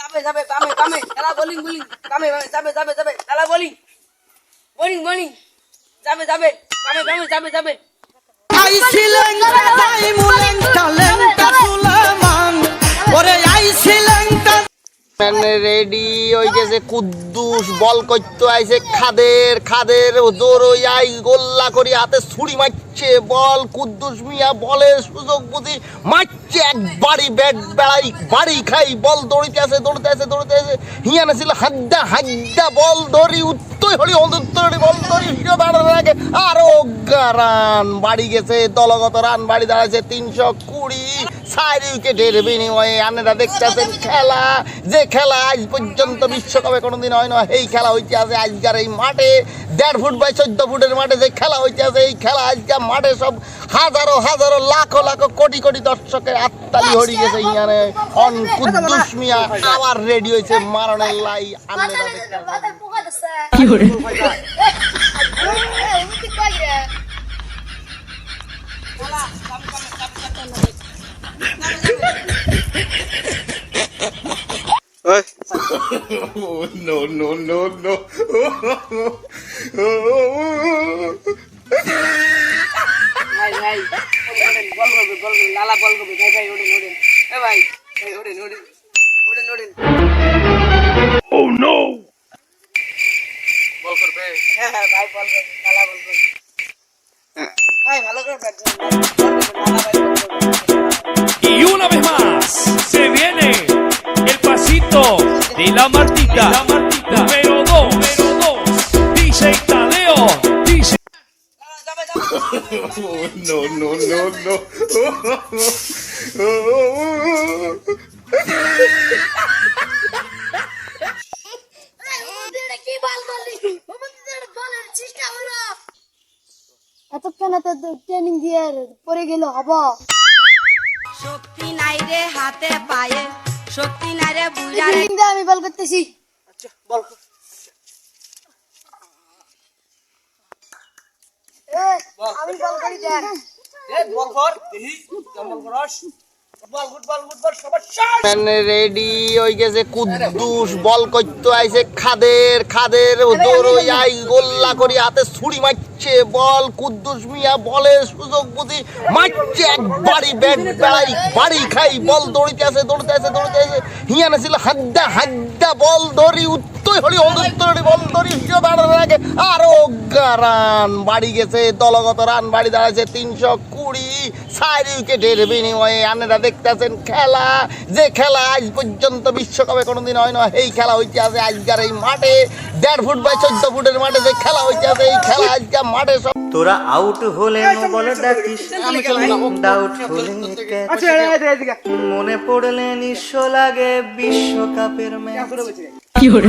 যাবে যাবে বামে বামে খেলা বোলিং বোলিং বামে যাবে যাবে যাবে খেলা বোলিং বোলিং বোলিং যাবে যাবে বামে বামে যাবে যাবে। আইছিলেন তাই মুলেন টালেন্টা সুলেমান ওরে আইছিলেন রেডি হয়ে গেছে কুদ্দুস বল করতে আইছে, খাদের খাদের জোর ওই আই গোল্লা করি হাতে ছুরি মারছে, বল, কুদ্দুস মিয়া বলের সুযোগ বুঝি মারছে এক বাড়ি ব্যাট বেড়াই, বাড়ি খাই, বল দৌড়িতে আছে দৌড়তে আছে দৌড়তে আছে হিয়ানে ছিল হাড্ডা হাড্ডা, বল ধরি, উত্তর হরি উত্তর বল ধরি, হিরো দাঁড়ানোর আরও রান বাড়ি গেছে দলগত রান বাড়ি দাঁড়াইছে তিনশো কুড়ি। চার উইকেটের বিনিময়ে আনেরা দেখতেছেন খেলা। যে খেলা আজ পর্যন্ত বিশ্বকাপে কোনোদিন হয় না এই খেলা হইতে আছে আজকের এই মাঠে। দেড় ফুট বাই চোদ্দ ফুটের মাঠে যে খেলা হইতে আছে এই খেলা আজকে মাঠে সব হাজারো হাজারো লাখো লাখো কোটি কোটি দর্শকের আত্মালি হরি গেছে ইয়ানে অন কুদ্দুস মিয়া আবার রেডি হয়েছে মারণের লাই আনেরা দেখতেছেন কি করে ভাই ভাই ওঠেন, বল করবে বল করবে লালা বল করবে ভাই ভাই ওঠেন ওঠেন এ ভাই ভাই ওঠেন ওঠেন ওঠেন ওঠেন বল করবে হ্যাঁ হ্যাঁ ভাই বল করবে লালা বল করবে ভাই ভালো করে ব্যাট লালা ভাই বল করবে Y una vez más, de la Martita. Número 2. Número 2. DJ Tadeo. DJ. লালা যাবে যাবে এতক্ষণ এত ট্রেনিং দিয়ে পরে গেলে হব শক্তি নাই রে হাতে পায়ে শক্তি না রে বুঝা রে। আমি বল করতেছি। আচ্ছা বল। আমি বল করি দেখ। এ বল কর। দেখি কেমন করস। রেডি গেছে কুদ্দুস বল করতে আইছে খাদের খাদের জোর আই গোল্লা করি হাতে ছুরি মারছে বল কুদ্দুস মিয়া বলের সুযোগ বুঝি মারছে এক বাড়ি ব্যাট বেড়াই বাড়ি খাই বল দৌড়িতে আছে দৌড়তে আছে দৌড়তে আছে। হিয়ানে ছিল হাড্ডা হাড্ডা বল ধরি উত্তর বল ধরি দাঁড়ানোর আগে আরও রান বাড়ি গেছে দলগত রান বাড়ি দাঁড়াইছে তিনশো কুড়ি চার উইকেটের বিনিময়ে আনেরা দেখতেছেন খেলা যে খেলা আজ পর্যন্ত বিশ্বকাপে কোনোদিন হয় না এই খেলা হইতে আছে আজকের এই মাঠে দেড় ফুট বাই চোদ্দ ফুটের মাঠে যে খেলা হইতে আছে এই খেলা আজকে মাঠে সব তোরা আউট হলে নো বলে ডাকিস ডাউট হলে মনে পড়লে নিঃস্ব লাগে বিশ্বকাপের ম্যাচ কি করে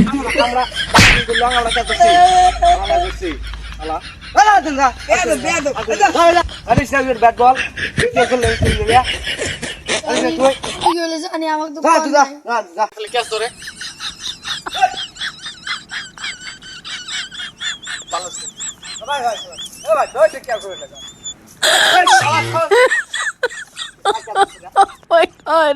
কি হলে জানি আমাকে তো বল নাই। Oh my god.